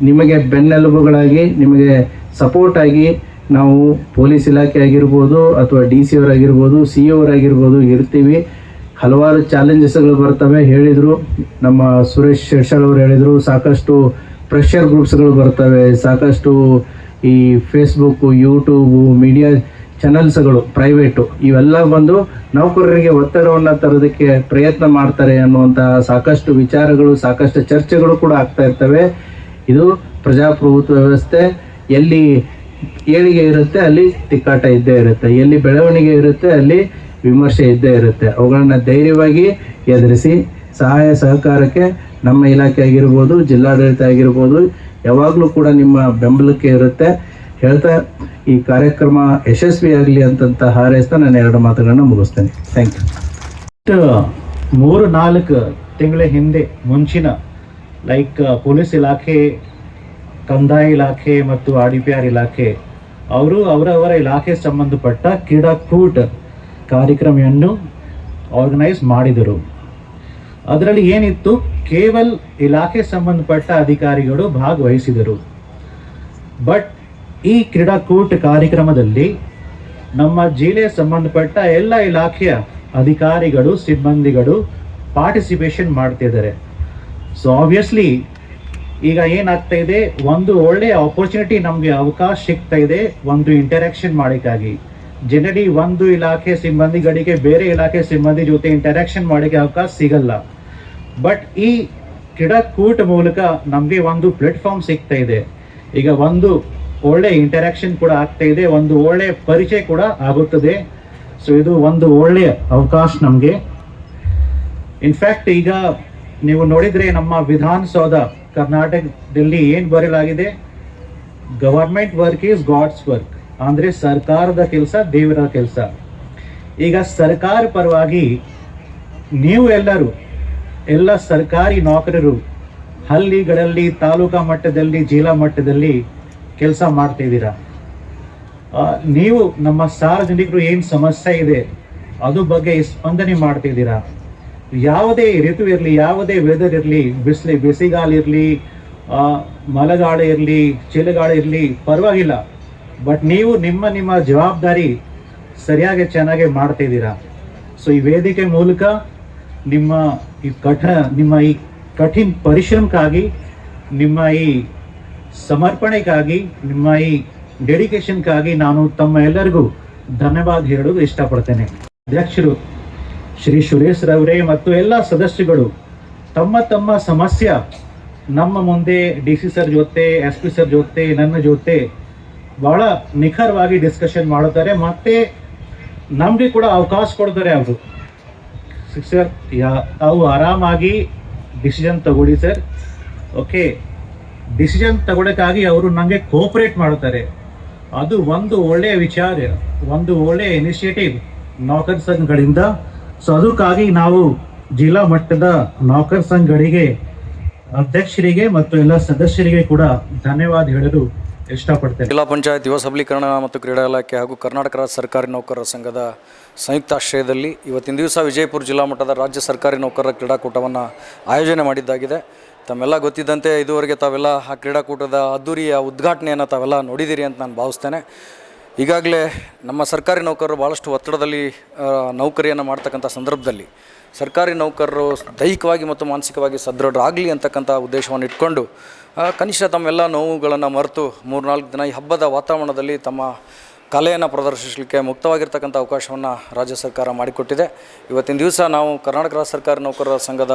ನಿಮಗೆ ಬೆನ್ನೆಲುಬುಗಳಾಗಿ, ನಿಮಗೆ ಸಪೋರ್ಟ್ ಆಗಿ ನಾವು ಪೊಲೀಸ್ ಇಲಾಖೆ ಆಗಿರ್ಬೋದು ಅಥವಾ ಡಿ ಸಿ ಅವರಾಗಿರ್ಬೋದು ಸಿ ಅವರಾಗಿರ್ಬೋದು ಇರ್ತೀವಿ. ಹಲವಾರು ಚಾಲೆಂಜಸ್ಗಳು ಬರ್ತವೆ, ಹೇಳಿದರು. ನಮ್ಮ ಸುರೇಶ್ ಶೆಡ್ಷಾಳ್ ಅವರು ಹೇಳಿದರು, ಸಾಕಷ್ಟು ಪ್ರೆಷರ್ ಗ್ರೂಪ್ಸ್ಗಳು ಬರ್ತವೆ, ಸಾಕಷ್ಟು ಈ ಫೇಸ್ಬುಕ್ಕು ಯೂಟ್ಯೂಬು ಮೀಡಿಯಾ ಚಾನಲ್ಸ್ಗಳು ಪ್ರೈವೇಟು ಇವೆಲ್ಲ ಬಂದು ನೌಕರರಿಗೆ ಒತ್ತಡವನ್ನು ತರೋದಕ್ಕೆ ಪ್ರಯತ್ನ ಮಾಡ್ತಾರೆ ಅನ್ನುವಂತಹ ಸಾಕಷ್ಟು ವಿಚಾರಗಳು, ಸಾಕಷ್ಟು ಚರ್ಚೆಗಳು ಕೂಡ ಆಗ್ತಾ ಇರ್ತವೆ. ಇದು ಪ್ರಜಾಪ್ರಭುತ್ವ ವ್ಯವಸ್ಥೆ. ಎಲ್ಲಿ ಏಳಿಗೆ ಇರುತ್ತೆ, ಅಲ್ಲಿ ತಿಕ್ಕಾಟ ಇದ್ದೇ ಇರುತ್ತೆ. ಎಲ್ಲಿ ಬೆಳವಣಿಗೆ ಇರುತ್ತೆ, ಅಲ್ಲಿ ವಿಮರ್ಶೆ ಇದ್ದೇ ಇರುತ್ತೆ. ಅವುಗಳನ್ನು ಧೈರ್ಯವಾಗಿ ಎದುರಿಸಿ, ಸಹಾಯ ಸಹಕಾರಕ್ಕೆ ನಮ್ಮ ಇಲಾಖೆ ಆಗಿರ್ಬೋದು, ಜಿಲ್ಲಾಡಳಿತ ಆಗಿರ್ಬೋದು ಯಾವಾಗಲೂ ಕೂಡ ನಿಮ್ಮ ಬೆಂಬಲಕ್ಕೆ ಇರುತ್ತೆ. ಹೇಳ್ತಾ, ಈ ಕಾರ್ಯಕ್ರಮ ಯಶಸ್ವಿಯಾಗಲಿ ಅಂತಂತ ಹಾರೈಸ್ತಾ ನಾನು ಎರಡು ಮಾತುಗಳನ್ನ ಮುಗಿಸ್ತೇನೆ. ಥ್ಯಾಂಕ್ ಯು ಮೂರು, ನಾಲ್ಕು ತಿಂಗಳ ಹಿಂದೆ, ಮುಂಚಿನ ಲೈಕ್ ಪೊಲೀಸ್ ಇಲಾಖೆ, ಕಂದಾಯ ಇಲಾಖೆ ಮತ್ತು ಆರ್ ಡಿ ಪಿ ಆರ್ ಇಲಾಖೆ, ಅವರು ಅವರವರ ಇಲಾಖೆ ಸಂಬಂಧಪಟ್ಟ ಕ್ರೀಡಾಕೂಟ ಕಾರ್ಯಕ್ರಮವನ್ನು ಆರ್ಗನೈಸ್ ಮಾಡಿದರು. ಅದರಲ್ಲಿ ಏನಿತ್ತು? ಕೇವಲ ಇಲಾಖೆ ಸಂಬಂಧಪಟ್ಟ ಅಧಿಕಾರಿಗಳು ಭಾಗವಹಿಸಿದರು. ಬಟ್ ಈ ಕ್ರೀಡಾಕೂಟ ಕಾರ್ಯಕ್ರಮದಲ್ಲಿ ನಮ್ಮ ಜಿಲ್ಲೆಗೆ ಸಂಬಂಧಪಟ್ಟ ಎಲ್ಲ ಇಲಾಖೆಯ ಅಧಿಕಾರಿಗಳು, ಸಿಬ್ಬಂದಿಗಳು ಪಾರ್ಟಿಸಿಪೇಷನ್ ಮಾಡ್ತಿದ್ದಾರೆ. ಸೊ ಆಬ್ವಿಯಸ್ಲಿ ಈಗ ಏನಾಗ್ತಾ ಇದೆ? ಒಂದು ಒಳ್ಳೆಯ ಆಪರ್ಚುನಿಟಿ ನಮಗೆ ಅವಕಾಶ ಸಿಗ್ತಾ ಇದೆ ಒಂದು ಇಂಟರಾಕ್ಷನ್ ಮಾಡೋಕ್ಕಾಗಿ. ಜನರಿ ಒಂದು ಇಲಾಖೆ ಸಿಬ್ಬಂದಿಗಳಿಗೆ, ಬೇರೆ ಇಲಾಖೆ ಸಿಬ್ಬಂದಿ ಜೊತೆ ಇಂಟರಾಕ್ಷನ್ ಮಾಡೋಕ್ಕೆ ಅವಕಾಶ ಸಿಗಲ್ಲ. ಬಟ್ ಈ ಕ್ರೀಡಾಕೂಟ ಮೂಲಕ ನಮಗೆ ಒಂದು ಪ್ಲಾಟ್ಫಾರ್ಮ್ ಸಿಗ್ತಾ ಇದೆ. ಈಗ ಒಂದು ಒಳ್ಳೆ ಇಂಟರಾಕ್ಷನ್ ಕೂಡ ಆಗ್ತಾ ಇದೆ, ಒಂದು ಒಳ್ಳೆ ಪರಿಚಯ ಕೂಡ ಆಗುತ್ತದೆ. ಸೊ ಇದು ಒಂದು ಒಳ್ಳೆಯ ಅವಕಾಶ ನಮಗೆ. ಇನ್ಫ್ಯಾಕ್ಟ್ ಈಗ ನೀವು ನೋಡಿದರೆ ನಮ್ಮ ವಿಧಾನಸೌಧ ಕರ್ನಾಟಕದಲ್ಲಿ ಏನು ಬರೆಯಲಾಗಿದೆ? Government work is God's work ಅಂದರೆ ಸರ್ಕಾರದ ಕೆಲಸ, ದೇವರ ಕೆಲಸ. ಈಗ ಸರ್ಕಾರ ಪರವಾಗಿ ನೀವು ಎಲ್ಲರೂ ಎಲ್ಲ ಸರ್ಕಾರಿ ನೌಕರರು ಹಳ್ಳಿಗಳಲ್ಲಿ, ತಾಲೂಕಾ ಮಟ್ಟದಲ್ಲಿ, ಜಿಲ್ಲಾ ಮಟ್ಟದಲ್ಲಿ ಕೆಲಸ ಮಾಡ್ತಿದ್ದೀರಾ ನೀವು ನಮ್ಮ ಸಾರ್ವಜನಿಕರು ಏನು ಸಮಸ್ಯೆ ಇದೆ, ಅದು ಬಗ್ಗೆ ಸ್ಪಂದನೆ ಮಾಡ್ತಿದ್ದೀರಾ ಯಾವುದೇ ಋತು ಇರಲಿ, ಯಾವುದೇ ವೆದರ್ ಇರಲಿ, ಬಿಸಿಲಿ, ಬಿಸಿಗಾಲ ಇರಲಿ ಮಳೆಗಾಲ ಇರಲಿ, ಚಳಿಗಾಲ ಇರಲಿ, ಪರವಾಗಿಲ್ಲ. ಬಟ್ ನೀವು ನಿಮ್ಮ ನಿಮ್ಮ ಜವಾಬ್ದಾರಿ ಸರಿಯಾಗಿ ಚೆನ್ನಾಗಿ ಮಾಡ್ತಿದ್ದೀರಾ ಸೊ ಈ ವೇದಿಕೆ ಮೂಲಕ ನಿಮ್ಮ ಈ ಕಠ, ನಿಮ್ಮ ಈ ಕಠಿಣ ಪರಿಶ್ರಮಕ್ಕಾಗಿ, ನಿಮ್ಮ ಈ ಸಮರ್ಪಣೆಗಾಗಿ, ನಿಮ್ಮ ಈ ಡೆಡಿಕೇಶನ್ಗಾಗಿ ನಾನು ತಮ್ಮ ಎಲ್ಲರಿಗೂ ಧನ್ಯವಾದ ಹೇಳಲು ಇಷ್ಟಪಡ್ತೇನೆ. ಅಧ್ಯಕ್ಷರು, ಶ್ರೀ ಸುರೇಶ್ ರವರೇ ಮತ್ತು ಎಲ್ಲ ಸದಸ್ಯಗಳು ತಮ್ಮ ತಮ್ಮ ಸಮಸ್ಯೆ, ನಮ್ಮ ಮುಂದೆ ಡಿ ಸಿ ಸರ್ ಜೊತೆ, ಎಸ್ ಪಿ ಸರ್ ಜೊತೆ, ನನ್ನ ಜೊತೆ ಬಹಳ ನಿಖರವಾಗಿ ಡಿಸ್ಕಷನ್ ಮಾಡುತ್ತಾರೆ. ಮತ್ತೆ ನಮಗೆ ಕೂಡ ಅವಕಾಶ ಕೊಡ್ತಾರೆ ಅವರು. ಸರ್ ಯಾ, ತಾವು ಆರಾಮಾಗಿ ಡಿಸಿಷನ್ ತಗೊಳ್ಳಿ ಸರ್ ಓಕೆ ಡಿಸಿಷನ್ ತಗೊಳಕ್ಕಾಗಿ ಅವರು ನನಗೆ ಕೋಪರೇಟ್ ಮಾಡುತ್ತಾರೆ. ಅದು ಒಂದು ಒಳ್ಳೆಯ ವಿಚಾರ, ಒಂದು ಒಳ್ಳೆಯ ಇನಿಷಿಯೇಟಿವ್ ನೌಕರ್ ಸಂಘಗಳಿಂದ. ಸೊ ಅದಕ್ಕಾಗಿ ನಾವು ಜಿಲ್ಲಾ ಮಟ್ಟದ ನೌಕರ್ ಸಂಘಗಳಿಗೆ ಅಧ್ಯಕ್ಷರಿಗೆ ಮತ್ತು ಎಲ್ಲ ಸದಸ್ಯರಿಗೆ ಕೂಡ ಧನ್ಯವಾದ ಹೇಳಲು ಇಷ್ಟಪಡ್ತೇನೆ. ಜಿಲ್ಲಾ ಪಂಚಾಯತ್ ಯುವ ಸಬಲೀಕರಣ ಮತ್ತು ಕ್ರೀಡಾ ಇಲಾಖೆ ಹಾಗೂ ಕರ್ನಾಟಕ ರಾಜ್ಯ ಸರ್ಕಾರಿ ನೌಕರರ ಸಂಘದ ಸಂಯುಕ್ತ ಆಶ್ರಯದಲ್ಲಿ ಇವತ್ತಿನ ದಿವಸ ವಿಜಯಪುರ ಜಿಲ್ಲಾ ಮಟ್ಟದ ರಾಜ್ಯ ಸರ್ಕಾರಿ ನೌಕರರ ಕ್ರೀಡಾಕೂಟವನ್ನು ಆಯೋಜನೆ ಮಾಡಿದ್ದಾಗಿದೆ. ತಮ್ಮೆಲ್ಲ ಗೊತ್ತಿದ್ದಂತೆ ಇದುವರೆಗೆ ತಾವೆಲ್ಲ ಆ ಕ್ರೀಡಾಕೂಟದ ಅದ್ದೂರಿಯ ಉದ್ಘಾಟನೆಯನ್ನು ತಾವೆಲ್ಲ ನೋಡಿದ್ದೀರಿ ಅಂತ ನಾನು ಭಾವಿಸ್ತೇನೆ. ಈಗಾಗಲೇ ನಮ್ಮ ಸರ್ಕಾರಿ ನೌಕರರು ಭಾಳಷ್ಟು ಒತ್ತಡದಲ್ಲಿ ನೌಕರಿಯನ್ನು ಮಾಡ್ತಕ್ಕಂಥ ಸಂದರ್ಭದಲ್ಲಿ ಸರ್ಕಾರಿ ನೌಕರರು ದೈಹಿಕವಾಗಿ ಮತ್ತು ಮಾನಸಿಕವಾಗಿ ಸದೃಢರಾಗಲಿ ಅಂತಕ್ಕಂಥ ಉದ್ದೇಶವನ್ನು ಇಟ್ಕೊಂಡು ಕನಿಷ್ಠ ತಮ್ಮೆಲ್ಲ ನೋವುಗಳನ್ನು ಮರೆತು ಮೂರ್ನಾಲ್ಕು ದಿನ ಈ ಹಬ್ಬದ ವಾತಾವರಣದಲ್ಲಿ ತಮ್ಮ ಕಲೆಯನ್ನು ಪ್ರದರ್ಶಿಸಲಿಕ್ಕೆ ಮುಕ್ತವಾಗಿರ್ತಕ್ಕಂಥ ಅವಕಾಶವನ್ನು ರಾಜ್ಯ ಸರ್ಕಾರ ಮಾಡಿಕೊಟ್ಟಿದೆ. ಇವತ್ತಿನ ದಿವಸ ನಾವು ಕರ್ನಾಟಕ ರಾಜ್ಯ ಸರ್ಕಾರಿ ನೌಕರರ ಸಂಘದ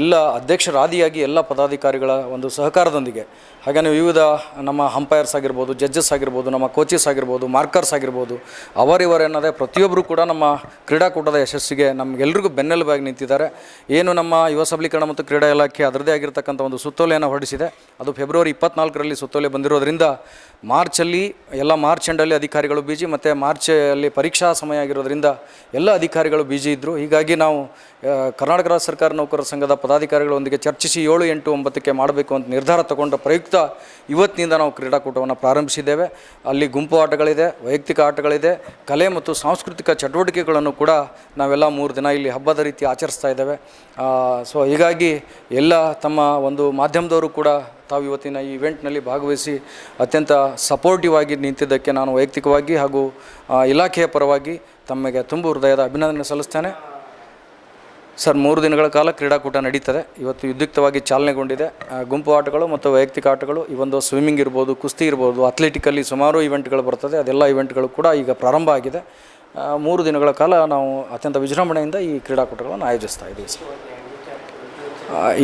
ಎಲ್ಲ ಅಧ್ಯಕ್ಷರಾದಿಯಾಗಿ ಎಲ್ಲ ಪದಾಧಿಕಾರಿಗಳ ಒಂದು ಸಹಕಾರದೊಂದಿಗೆ, ಹಾಗೆಯೇ ವಿವಿಧ ನಮ್ಮ ಅಂಪೈರ್ಸ್ ಆಗಿರ್ಬೋದು, ಜಡ್ಜಸ್ ಆಗಿರ್ಬೋದು, ನಮ್ಮ ಕೋಚಸ್ ಆಗಿರ್ಬೋದು, ಮಾರ್ಕರ್ಸ್ ಆಗಿರ್ಬೋದು ಅವರಿವರೇನದೇ ಪ್ರತಿಯೊಬ್ಬರು ಕೂಡ ನಮ್ಮ ಕ್ರೀಡಾಕೂಟದ ಯಶಸ್ಸಿಗೆ ನಮಗೆಲ್ಲರಿಗೂ ಬೆನ್ನೆಲುಬಾಗಿ ನಿಂತಿದ್ದಾರೆ. ಏನು ನಮ್ಮ ಯುವ ಸಬಲೀಕರಣ ಮತ್ತು ಕ್ರೀಡಾ ಇಲಾಖೆ ಅದರದೇ ಆಗಿರ್ತಕ್ಕಂಥ ಒಂದು ಸುತ್ತೋಲೆಯನ್ನು ಹೊರಡಿಸಿದೆ. ಅದು ಫೆಬ್ರವರಿ ಇಪ್ಪತ್ನಾಲ್ಕರಲ್ಲಿ ಸುತ್ತೋಲೆ ಬಂದಿರೋದ್ರಿಂದ ಮಾರ್ಚಲ್ಲಿ, ಎಲ್ಲ ಮಾರ್ಚ್ ಎಂಡಲ್ಲಿ ಅಧಿಕಾರಿಗಳು ಬಿಜಿ ಮತ್ತು ಮಾರ್ಚಲ್ಲಿ ಪರೀಕ್ಷಾ ಸಮಯ ಆಗಿರೋದ್ರಿಂದ ಎಲ್ಲ ಅಧಿಕಾರಿಗಳು ಬಿಜಿ ಇದ್ದರು ಹೀಗಾಗಿ ನಾವು ಕರ್ನಾಟಕ ರಾಜ್ಯ ಸರ್ಕಾರ ನೌಕರರ ಸಂಘದ ಪದಾಧಿಕಾರಿಗಳೊಂದಿಗೆ ಚರ್ಚಿಸಿ ಏಳು ಎಂಟು ಒಂಬತ್ತಕ್ಕೆ ಮಾಡಬೇಕು ಅಂತ ನಿರ್ಧಾರ ತಗೊಂಡ ಪ್ರಯುಕ್ತ ಇವತ್ತಿನಿಂದ ನಾವು ಕ್ರೀಡಾಕೂಟವನ್ನು ಪ್ರಾರಂಭಿಸಿದ್ದೇವೆ. ಅಲ್ಲಿ ಗುಂಪು ಆಟಗಳಿದೆ, ವೈಯಕ್ತಿಕ ಆಟಗಳಿದೆ, ಕಲೆ ಮತ್ತು ಸಾಂಸ್ಕೃತಿಕ ಚಟುವಟಿಕೆಗಳನ್ನು ಕೂಡ ನಾವೆಲ್ಲ ಮೂರು ದಿನ ಇಲ್ಲಿ ಹಬ್ಬದ ರೀತಿ ಆಚರಿಸ್ತಾ ಇದ್ದೇವೆ. ಸೊ ಹೀಗಾಗಿ ಎಲ್ಲ ತಮ್ಮ ಒಂದು ಮಾಧ್ಯಮದವರು ಕೂಡ ತಾವು ಇವತ್ತಿನ ಈ ಇವೆಂಟ್ನಲ್ಲಿ ಭಾಗವಹಿಸಿ ಅತ್ಯಂತ ಸಪೋರ್ಟಿವ್ ಆಗಿ ನಿಂತಿದ್ದಕ್ಕೆ ನಾನು ವೈಯಕ್ತಿಕವಾಗಿ ಹಾಗೂ ಇಲಾಖೆಯ ಪರವಾಗಿ ತಮಗೆ ತುಂಬ ಹೃದಯದ ಅಭಿನಂದನೆ ಸಲ್ಲಿಸ್ತೇನೆ. ಸರ್, ಮೂರು ದಿನಗಳ ಕಾಲ ಕ್ರೀಡಾಕೂಟ ನಡೀತದೆ. ಇವತ್ತು ವಿದ್ಯುಕ್ತವಾಗಿ ಚಾಲನೆಗೊಂಡಿದೆ. ಗುಂಪು ಆಟಗಳು ಮತ್ತು ವೈಯಕ್ತಿಕ ಆಟಗಳು, ಈ ಒಂದು ಸ್ವಿಮ್ಮಿಂಗ್ ಇರ್ಬೋದು, ಕುಸ್ತಿ ಇರ್ಬೋದು, ಅಥ್ಲೆಟಿಕಲ್ಲಿ ಸುಮಾರು ಇವೆಂಟ್ಗಳು ಬರ್ತದೆ. ಅದೆಲ್ಲ ಇವೆಂಟ್ಗಳು ಕೂಡ ಈಗ ಪ್ರಾರಂಭ ಆಗಿದೆ. ಮೂರು ದಿನಗಳ ಕಾಲ ನಾವು ಅತ್ಯಂತ ವಿಜೃಂಭಣೆಯಿಂದ ಈ ಕ್ರೀಡಾಕೂಟಗಳನ್ನು ಆಯೋಜಿಸ್ತಾ ಇದ್ದೀವಿ ಸರ್.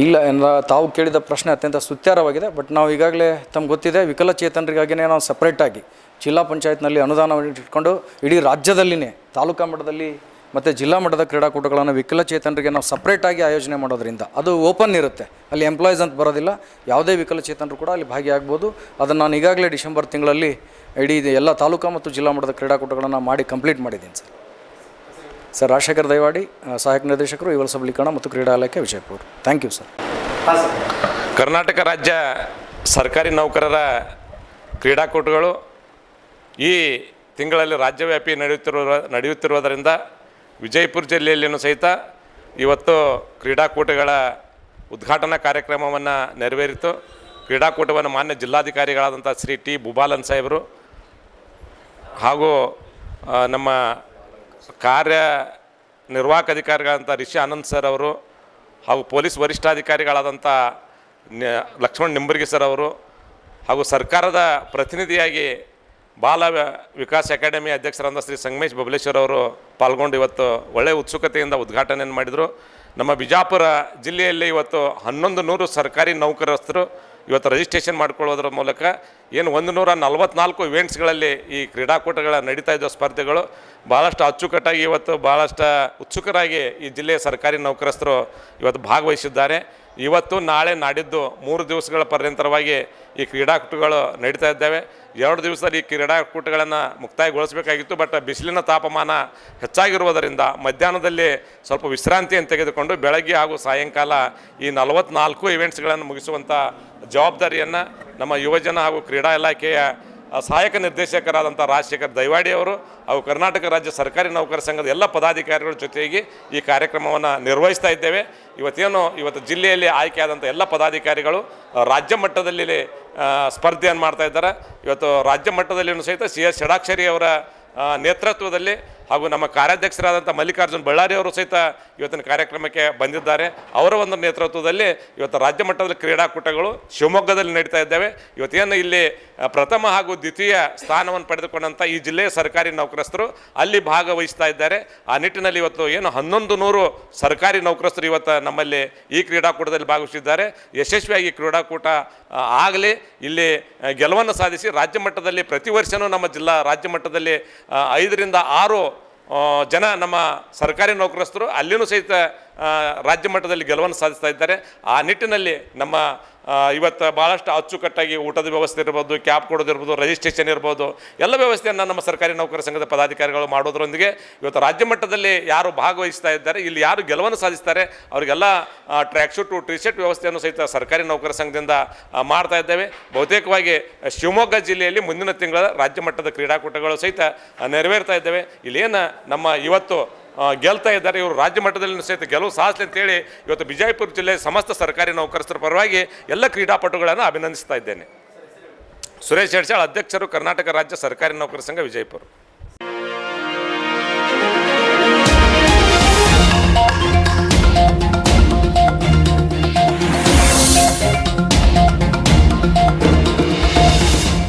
ಇಲ್ಲ ತಾವು ಕೇಳಿದ ಪ್ರಶ್ನೆ ಅತ್ಯಂತ ಸುತ್ಯಾರವಾಗಿದೆ, ಬಟ್ ನಾವು ಈಗಾಗಲೇ ತಮ್ಗೆ ಗೊತ್ತಿದೆ ವಿಕಲಚೇತನರಿಗಾಗಿಯೇ ನಾವು ಸಪ್ರೇಟಾಗಿ ಜಿಲ್ಲಾ ಪಂಚಾಯತ್ನಲ್ಲಿ ಅನುದಾನವನ್ನು ಇಟ್ಕೊಂಡು ಇಡೀ ರಾಜ್ಯದಲ್ಲಿನೇ, ತಾಲೂಕಾ ಮಟ್ಟದಲ್ಲಿ ಮತ್ತು ಜಿಲ್ಲಾ ಮಟ್ಟದ ಕ್ರೀಡಾಕೂಟಗಳನ್ನು ವಿಕಲಚೇತನರಿಗೆ ನಾವು ಸಪ್ರೇಟಾಗಿ ಆಯೋಜನೆ ಮಾಡೋದ್ರಿಂದ ಅದು ಓಪನ್ ಇರುತ್ತೆ. ಅಲ್ಲಿ ಎಂಪ್ಲಾಯೀಸ್ ಅಂತ ಬರೋದಿಲ್ಲ, ಯಾವುದೇ ವಿಕಲಚೇತನರು ಕೂಡ ಅಲ್ಲಿ ಭಾಗಿಯಾಗ್ಬೋದು. ಅದನ್ನು ನಾನು ಈಗಾಗಲೇ ಡಿಸೆಂಬರ್ ತಿಂಗಳಲ್ಲಿ ಇಡೀ ಎಲ್ಲ ತಾಲೂಕಾ ಮತ್ತು ಜಿಲ್ಲಾ ಮಟ್ಟದ ಕ್ರೀಡಾಕೂಟಗಳನ್ನು ಮಾಡಿ ಕಂಪ್ಲೀಟ್ ಮಾಡಿದ್ದೀನಿ ಸರ್. ಸರ್ ರಾಜಶೇಖರ್ ದೈವಾಡಿ ಸಹಾಯಕ ನಿರ್ದೇಶಕರು ಯುವ ಸಬಲೀಕರಣ ಮತ್ತು ಕ್ರೀಡಾ ಇಲಾಖೆ Vijayapura thank you sir. Karnataka ರಾಜ್ಯ ಸರ್ಕಾರಿ ನೌಕರರ ಕ್ರೀಡಾಕೂಟಗಳು ಈ ತಿಂಗಳಲ್ಲಿ ರಾಜ್ಯವ್ಯಾಪಿ ನಡೆಯುತ್ತಿರುವ ನಡೆಯುತ್ತಿರುವುದರಿಂದ ವಿಜಯಪುರ ಜಿಲ್ಲೆಯಲ್ಲಿಯೂ ಸಹಿತ ಇವತ್ತು ಕ್ರೀಡಾಕೂಟಗಳ ಉದ್ಘಾಟನಾ ಕಾರ್ಯಕ್ರಮವನ್ನು ನೆರವೇರಿತು. ಕ್ರೀಡಾಕೂಟವನ್ನು ಮಾನ್ಯ ಜಿಲ್ಲಾಧಿಕಾರಿಗಳಾದಂಥ ಶ್ರೀ ಟಿ. ಬುಬಾಲನ್ ಸಾಹೇಬರು ಹಾಗೂ ನಮ್ಮ ಕಾರ್ಯ ನಿರ್ವಾಹಕ ಅಧಿಕಾರಿಗಳಂಥ ರಿಷಿ ಆನಂದ್ ಸರ್ ಅವರು ಹಾಗೂ ಪೊಲೀಸ್ ವರಿಷ್ಠಾಧಿಕಾರಿಗಳಾದಂಥ ಲಕ್ಷ್ಮಣ್ ನಿಂಬರ್ಗಿ ಸರ್ ಅವರು ಹಾಗೂ ಸರ್ಕಾರದ ಪ್ರತಿನಿಧಿಯಾಗಿ ಬಾಲ ವಿಕಾಸ್ ಅಕಾಡೆಮಿ ಅಧ್ಯಕ್ಷರಾದ ಶ್ರೀ ಸಂಗಮೇಶ್ ಬಬಲೇಶ್ವರ್ ಅವರು ಪಾಲ್ಗೊಂಡು ಇವತ್ತು ಒಳ್ಳೆಯ ಉತ್ಸುಕತೆಯಿಂದ ಉದ್ಘಾಟನೆಯನ್ನು ಮಾಡಿದರು. ನಮ್ಮ ಬಿಜಾಪುರ ಜಿಲ್ಲೆಯಲ್ಲಿ ಇವತ್ತು ಹನ್ನೊಂದು ನೂರು ಸರ್ಕಾರಿ ನೌಕರಸ್ಥರು ಇವತ್ತು ರಿಜಿಸ್ಟ್ರೇಷನ್ ಮಾಡ್ಕೊಳ್ಳೋದ್ರ ಮೂಲಕ ಏನು ಒಂದು ನೂರ ನಲವತ್ನಾಲ್ಕು ಇವೆಂಟ್ಸ್ಗಳಲ್ಲಿ ಈ ಕ್ರೀಡಾಕೂಟಗಳ ನಡೀತಾ ಇದ್ದ ಸ್ಪರ್ಧೆಗಳು ಭಾಳಷ್ಟು ಅಚ್ಚುಕಟ್ಟಾಗಿ ಇವತ್ತು ಭಾಳಷ್ಟು ಉತ್ಸುಕರಾಗಿ ಈ ಜಿಲ್ಲೆಯ ಸರ್ಕಾರಿ ನೌಕರಸ್ಥರು ಇವತ್ತು ಭಾಗವಹಿಸಿದ್ದಾರೆ. ಇವತ್ತು, ನಾಳೆ ನಾಡಿದ್ದು ಮೂರು ದಿವಸಗಳ ಪರ್ಯಂತರವಾಗಿ ಈ ಕ್ರೀಡಾಕೂಟಗಳು ನಡೀತಾ ಇದ್ದಾವೆ. ಎರಡು ದಿವಸದಲ್ಲಿ ಈ ಕ್ರೀಡಾಕೂಟಗಳನ್ನು ಮುಕ್ತಾಯಗೊಳಿಸಬೇಕಾಗಿತ್ತು, ಬಟ್ ಬಿಸಿಲಿನ ತಾಪಮಾನ ಹೆಚ್ಚಾಗಿರುವುದರಿಂದ ಮಧ್ಯಾಹ್ನದಲ್ಲಿ ಸ್ವಲ್ಪ ವಿಶ್ರಾಂತಿಯನ್ನು ತೆಗೆದುಕೊಂಡು ಬೆಳಗ್ಗೆ ಹಾಗೂ ಸಾಯಂಕಾಲ ಈ ನಲವತ್ನಾಲ್ಕು ಇವೆಂಟ್ಸ್ಗಳನ್ನು ಮುಗಿಸುವಂಥ ಜವಾಬ್ದಾರಿಯನ್ನು ನಮ್ಮ ಯುವಜನ ಹಾಗೂ ಕ್ರೀಡಾ ಇಲಾಖೆಯ ಸಹಾಯಕ ನಿರ್ದೇಶಕರಾದಂಥ ರಾಜಶೇಖರ್ ದೈವಾಡಿ ಅವರು, ಹಾಗೂ ಕರ್ನಾಟಕ ರಾಜ್ಯ ಸರ್ಕಾರಿ ನೌಕರ ಸಂಘದ ಎಲ್ಲ ಪದಾಧಿಕಾರಿಗಳ ಜೊತೆಗೆ ಈ ಕಾರ್ಯಕ್ರಮವನ್ನು ನಿರ್ವಹಿಸ್ತಾ ಇದ್ದೇವೆ. ಇವತ್ತೇನು ಇವತ್ತು ಜಿಲ್ಲೆಯಲ್ಲಿ ಆಯ್ಕೆಯಾದಂಥ ಎಲ್ಲ ಪದಾಧಿಕಾರಿಗಳು ರಾಜ್ಯ ಮಟ್ಟದಲ್ಲಿ ಸ್ಪರ್ಧೆಯನ್ನು ಮಾಡ್ತಾ ಇದ್ದಾರೆ. ಇವತ್ತು ರಾಜ್ಯ ಮಟ್ಟದಲ್ಲಿಯೂ ಸಹಿತ ಸಿ ಎಸ್ ಷಡಾಕ್ಷರಿ ಅವರ ನೇತೃತ್ವದಲ್ಲಿ ಹಾಗೂ ನಮ್ಮ ಕಾರ್ಯಾಧ್ಯಕ್ಷರಾದಂಥ ಮಲ್ಲಿಕಾರ್ಜುನ್ ಬಳ್ಳಾರಿ ಅವರು ಸಹಿತ ಇವತ್ತಿನ ಕಾರ್ಯಕ್ರಮಕ್ಕೆ ಬಂದಿದ್ದಾರೆ. ಅವರ ಒಂದು ನೇತೃತ್ವದಲ್ಲಿ ಇವತ್ತು ರಾಜ್ಯ ಮಟ್ಟದಲ್ಲಿ ಕ್ರೀಡಾಕೂಟಗಳು ಶಿವಮೊಗ್ಗದಲ್ಲಿ ನಡೀತಾ ಇದ್ದಾವೆ. ಇವತ್ತೇನು ಇಲ್ಲಿ ಪ್ರಥಮ ಹಾಗೂ ದ್ವಿತೀಯ ಸ್ಥಾನವನ್ನು ಪಡೆದುಕೊಂಡಂಥ ಈ ಜಿಲ್ಲೆಯ ಸರ್ಕಾರಿ ನೌಕರಸ್ಥರು ಅಲ್ಲಿ ಭಾಗವಹಿಸ್ತಾ ಇದ್ದಾರೆ. ಆ ನಿಟ್ಟಿನಲ್ಲಿ ಇವತ್ತು ಏನು ಹನ್ನೊಂದು ನೂರು ಸರ್ಕಾರಿ ನೌಕರಸ್ಥರು ಇವತ್ತು ನಮ್ಮಲ್ಲಿ ಈ ಕ್ರೀಡಾಕೂಟದಲ್ಲಿ ಭಾಗವಹಿಸಿದ್ದಾರೆ. ಯಶಸ್ವಿಯಾಗಿ ಕ್ರೀಡಾಕೂಟ ಆಗಲಿ, ಇಲ್ಲಿ ಗೆಲುವನ್ನು ಸಾಧಿಸಿ ರಾಜ್ಯ ಮಟ್ಟದಲ್ಲಿ ಪ್ರತಿ ವರ್ಷವೂ ನಮ್ಮ ಜಿಲ್ಲಾ ರಾಜ್ಯ ಮಟ್ಟದಲ್ಲಿ ಐದರಿಂದ ಆರು ಜನ ನಮ್ಮ ಸರ್ಕಾರಿ ನೌಕರಸ್ಥರು ಅಲ್ಲಿಯೂ ಸಹಿತ ರಾಜ್ಯ ಮಟ್ಟದಲ್ಲಿ ಗೆಲುವನ್ನು ಸಾಧಿಸ್ತಾ ಇದ್ದಾರೆ. ಆ ನಿಟ್ಟಿನಲ್ಲಿ ನಮ್ಮ ಇವತ್ತು ಭಾಳಷ್ಟು ಅಚ್ಚುಕಟ್ಟಾಗಿ ಊಟದ ವ್ಯವಸ್ಥೆ ಇರ್ಬೋದು, ಕ್ಯಾಬ್ ಕೊಡೋದಿರ್ಬೋದು ರಿಜಿಸ್ಟ್ರೇಷನ್ ಇರ್ಬೋದು, ಎಲ್ಲ ವ್ಯವಸ್ಥೆಯನ್ನು ನಮ್ಮ ಸರ್ಕಾರಿ ನೌಕರ ಸಂಘದ ಪದಾಧಿಕಾರಿಗಳು ಮಾಡೋದರೊಂದಿಗೆ ಇವತ್ತು ರಾಜ್ಯ ಮಟ್ಟದಲ್ಲಿ ಯಾರು ಭಾಗವಹಿಸ್ತಾ ಇದ್ದಾರೆ, ಇಲ್ಲಿ ಯಾರು ಗೆಲುವನ್ನು ಸಾಧಿಸ್ತಾರೆ, ಅವರಿಗೆಲ್ಲ ಟ್ರ್ಯಾಕ್ ಶೂಟು ಟಿ ಶರ್ಟ್ ವ್ಯವಸ್ಥೆಯನ್ನು ಸಹಿತ ಸರ್ಕಾರಿ ನೌಕರ ಸಂಘದಿಂದ ಮಾಡ್ತಾ ಇದ್ದೇವೆ. ಬಹುತೇಕವಾಗಿ ಶಿವಮೊಗ್ಗ ಜಿಲ್ಲೆಯಲ್ಲಿ ಮುಂದಿನ ತಿಂಗಳ ರಾಜ್ಯ ಮಟ್ಟದ ಕ್ರೀಡಾಕೂಟಗಳು ಸಹಿತ ನೆರವೇರ್ತಾ ಇದ್ದೇವೆ. ಇಲ್ಲೇನು ನಮ್ಮ ಇವತ್ತು ಗೆಲ್ತಾ ಇದ್ದಾರೆ. ಇವರು ರಾಜ್ಯ ಮಟ್ಟದಲ್ಲಿ ಸಹಿತ ಗೆಲುವು ಸಾಧಿಸಲಿ ಅಂತೇಳಿ ಇವತ್ತು ಬಿಜಾಪುರ ಜಿಲ್ಲೆ ಸಮಸ್ತ ಸರ್ಕಾರಿ ನೌಕರಸ್ಥರ ಪರವಾಗಿ ಎಲ್ಲ ಕ್ರೀಡಾಪಟುಗಳನ್ನು ಅಭಿನಂದಿಸ್ತಾ ಇದ್ದೇನೆ. ಸುರೇಶ್ ಹೆಡ್ಸಾಳ್ ಅಧ್ಯಕ್ಷರು ಕರ್ನಾಟಕ ರಾಜ್ಯ ಸರ್ಕಾರಿ ನೌಕರ ಸಂಘ ವಿಜಯಪುರ.